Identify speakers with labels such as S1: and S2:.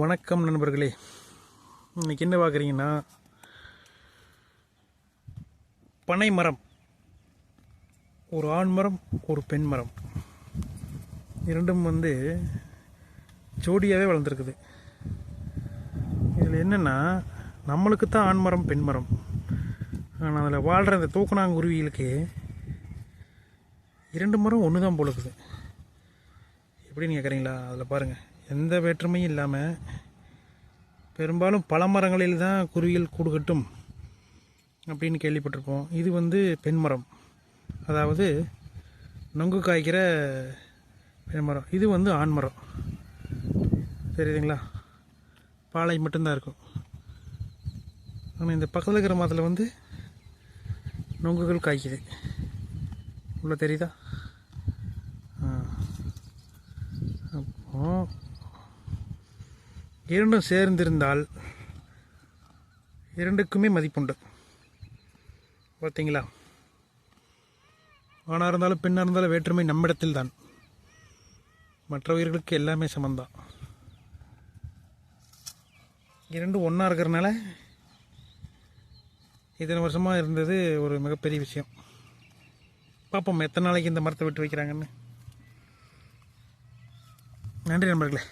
S1: வணக்கம் நண்பர்களே. இன்னைக்கு என்ன பார்க்குறீங்கன்னா பனை மரம். ஒரு ஆண் மரம் ஒரு பெண் மரம். இரண்டும் வந்து ஜோடியாகவே வளர்ந்துருக்குது. இதில் என்னென்னா நம்மளுக்கு தான் ஆண் மரம் பெண் மரம். ஆனால் அதில் வாழ்கிற அந்த தூக்கணாங்குருவிகளுக்கு இரண்டு மரம் ஒன்று தான் போல இருக்குது. எப்படின்னு கேட்குறீங்களா? அதில் பாருங்கள் எந்த வேற்றுமையும் இல்லாமல் பெரும்பாலும் பல மரங்களில் தான் குருவிகள் கூடு கட்டும் அப்படின்னு கேள்விப்பட்டிருப்போம். இது வந்து பெண்மரம் அதாவது நொங்கு காய்க்கிற பெண்மரம் இது வந்து ஆண் மரம். தெரியுதுங்களா? பாலை மட்டும்தான் இருக்கும். ஆனால் இந்த பக்கத்தில் இருக்கிற மரத்தில் வந்து நொங்குகள் காய்க்குது. உள்ள தெரியுதா? இரண்டும் சேர்ந்திருந்தால் இரண்டுக்குமே மதிப்புண்டு. பார்த்தீங்களா? ஆணாக இருந்தாலும் பெண்ணாக இருந்தாலும் வேற்றுமை நம்மிடத்தில் தான் மற்ற உயிர்களுக்கு எல்லாமே சமந்தான். இரண்டும் ஒன்றா இருக்கிறனால இத்தனை வருஷமாக இருந்தது ஒரு மிகப்பெரிய விஷயம். பார்ப்போம் எத்தனை நாளைக்கு இந்த மரத்தை விட்டு வைக்கிறாங்கன்னு. நன்றி நண்பர்களே.